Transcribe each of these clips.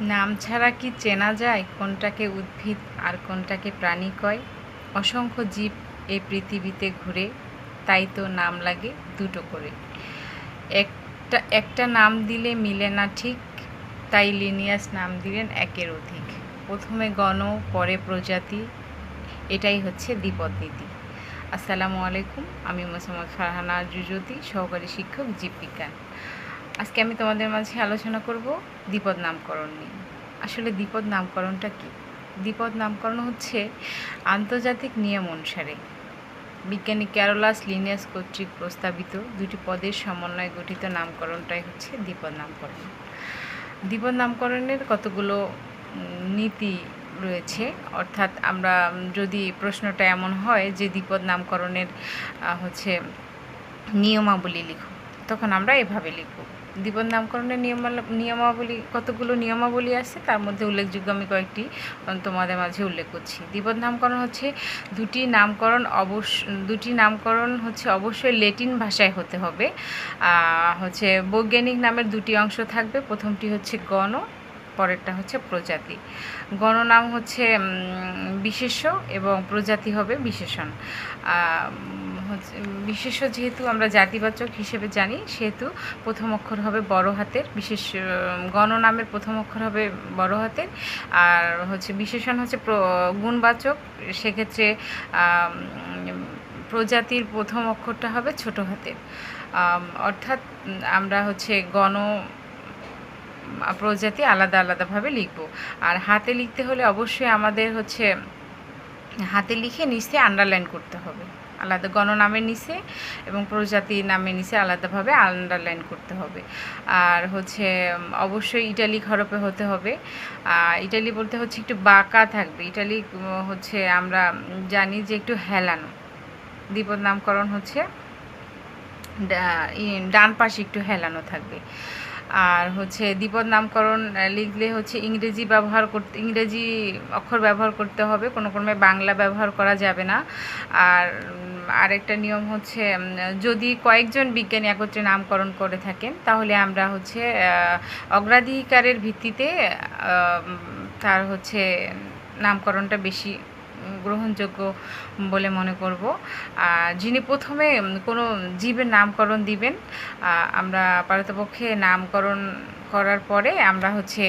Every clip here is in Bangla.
নাম ছাড়া কি চেনা যায় কোনটাকে উদ্ভিদ আর কোনটাকে প্রাণী কয়? অসংখ্য জীব এই পৃথিবীতে ঘুরে, তাই তো নাম লাগে দুটো করে। একটা একটা নাম দিলে মিলে না ঠিক, তাই লিনিয়াস নাম দিলেন একের অধিক। প্রথমে গণ, পরে প্রজাতি, এটাই হচ্ছে দ্বিপদ নীতি। আসসালামু আলাইকুম, আমি মোসাম্মদ ফারহানা জুজতি, সহকারী শিক্ষক জীববিজ্ঞান আজকে আমি তোমাদের মাঝে আলোচনা করব দ্বিপদ নামকরণ নিয়ে। আসলে দ্বিপদ নামকরণটা কি? দ্বিপদ নামকরণ হচ্ছে আন্তর্জাতিক নিয়ম অনুসারে বিজ্ঞানী ক্যারোলাস লিনিয়াস কর্তৃক প্রস্তাবিত দুটি পদের সমন্বয়ে গঠিত নামকরণটাই হচ্ছে দ্বিপদ নামকরণ। দ্বিপদ নামকরণের কতগুলো নীতি রয়েছে, অর্থাৎ আমরা যদি প্রশ্নটা এমন হয় যে দ্বিপদ নামকরণের হচ্ছে নিয়মাবলী লিখো তখন আমরা এভাবে লিখব। দ্বিপদ নামকরণের নিয়ম নিয়মাবলী, কতগুলো নিয়মাবলী আছে, তার মধ্যে উল্লেখযোগ্য আমি কয়েকটি তোমাদের মাঝে উল্লেখ করছি। দ্বিপদ নামকরণ হচ্ছে দুটি নামকরণ অবশ্য দুটি নামকরণ হচ্ছে অবশ্যই লেটিন ভাষায় হতে হবে। হচ্ছে বৈজ্ঞানিক নামের দুটি অংশ থাকবে, প্রথমটি হচ্ছে গণ পরেরটা হচ্ছে প্রজাতি। গণনাম হচ্ছে বিশেষ্য এবং প্রজাতি হবে বিশেষণ। বিশেষ্য যেহেতু আমরা জাতিবাচক হিসেবে জানি, সেহেতু প্রথম অক্ষর হবে বড় হাতের, বিশেষ গণনামের প্রথম অক্ষর হবে বড় হাতের। আর হচ্ছে বিশেষণ হচ্ছে গুণবাচক, সেক্ষেত্রে প্রজাতির প্রথম অক্ষরটা হবে ছোট হাতের। অর্থাৎ আমরা হচ্ছে গণ প্রজাতি আলাদা আলাদাভাবে লিখব। আর হাতে লিখতে হলে অবশ্যই আমাদের হচ্ছে হাতে লিখে নিচে আন্ডারলাইন করতে হবে। আলাদা গণনামের নিচে এবং প্রজাতি নামের নিচে আলাদাভাবে আন্ডারলাইন করতে হবে। আর হচ্ছে অবশ্যই ইটালিক হরফে হতে হবে। আর ইটালি বলতে হচ্ছে একটু বাঁকা থাকবে। ইটালিক উম, হচ্ছে আমরা জানি যে একটু হেলানো। দ্বিপদ নামকরণ হচ্ছে ডান পাশে একটু হেলানো থাকবে। আর হচ্ছে দ্বিপদ নামকরণ লিখলে হচ্ছে ইংরেজি ব্যবহার করতে, ইংরেজি অক্ষর ব্যবহার করতে হবে, কোনো ক্রমে বাংলা ব্যবহার করা যাবে না। আর আরেকটা নিয়ম হচ্ছে যদি কয়েকজন বিজ্ঞানী একত্রে নামকরণ করে থাকেন, তাহলে আমরা হচ্ছে অগ্রাধিকারের ভিত্তিতে তার হচ্ছে নামকরণটা বেশি গ্রহণযোগ্য বলে মনে করব। আর যিনি প্রথমে কোনো জীবের নামকরণ দিবেন আমরা পারতপক্ষে নামকরণ করার পরে আমরা হচ্ছে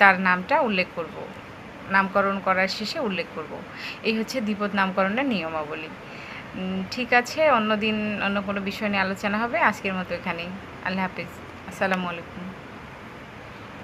তার নামটা উল্লেখ করব। নামকরণ করার শেষে উল্লেখ করব। এই হচ্ছে দ্বিপদ নামকরণের নিয়মাবলী। ঠিক আছে, অন্য দিন অন্য কোনো বিষয় নিয়ে আলোচনা হবে। আজকের মতো এখানেই। আল্লাহ হাফিজ। আসসালামু আলাইকুম।